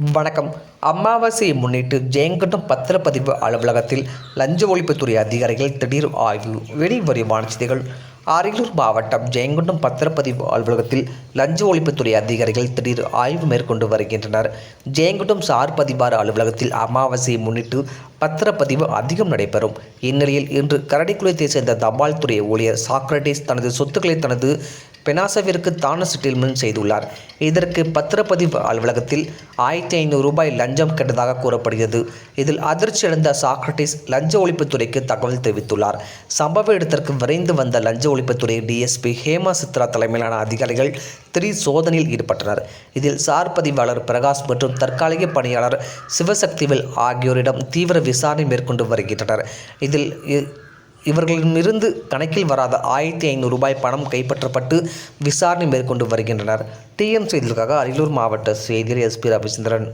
வணக்கம். அமாவாசையை முன்னிட்டு ஜெயங்கட்டம் பத்திரப்பதிவு அலுவலகத்தில் லஞ்ச ஒழிப்புத்துறை அதிகாரிகள் திடீர் ஆய்வு வெளிவருமான செய்திகள். அரியலூர் மாவட்டம் ஜெயங்கொண்டம் பத்திரப்பதிவு அலுவலகத்தில் லஞ்ச ஒழிப்புத்துறை அதிகாரிகள் திடீர் ஆய்வு மேற்கொண்டு வருகின்றனர். ஜெயங்கொண்டம் சார் பதிவார அலுவலகத்தில் அமாவாசையை முன்னிட்டு பத்திரப்பதிவு அதிகம் நடைபெறும். இந்நிலையில் இன்று கரடிக்குளத்தை சேர்ந்த தபால் துறை ஊழியர் சாக்ரட்டிஸ் தனது சொத்துக்களை தனது பெனாசவிற்கு தான செட்டில்மெண்ட் செய்துள்ளார். இதற்கு பத்திரப்பதிவு அலுவலகத்தில் ஆயிரத்தி ஐநூறு ரூபாய் லஞ்சம் கெட்டதாக கூறப்படுகிறது. இதில் அதிர்ச்சியடைந்த சாக்ரட்டிஸ் லஞ்ச ஒழிப்புத்துறைக்கு தகவல் தெரிவித்துள்ளார். சம்பவ இடத்திற்கு விரைந்து வந்த லஞ்ச ஒழிப்புத்துறை டிஎஸ்பி ஹேமா சித்ரா தலைமையிலான அதிகாரிகள் திரி சோதனையில் ஈடுபட்டனர். இதில் சார் பதிவாளர் பிரகாஷ் மற்றும் தற்காலிக பணியாளர் சிவசக்திவில் ஆகியோரிடம் தீவிர விசாரணை மேற்கொண்டு வருகின்றனர். இதில் இ- இவர்களிடமிருந்து கணக்கில் வராத ஆயிரத்தி ஐநூறு ரூபாய் பணம் கைப்பற்றப்பட்டு விசாரணை மேற்கொண்டு வருகின்றனர். டிஎம் செய்திகளுக்காக அரியலூர் மாவட்ட செய்தியர் எஸ்பி ரவிச்சந்திரன்.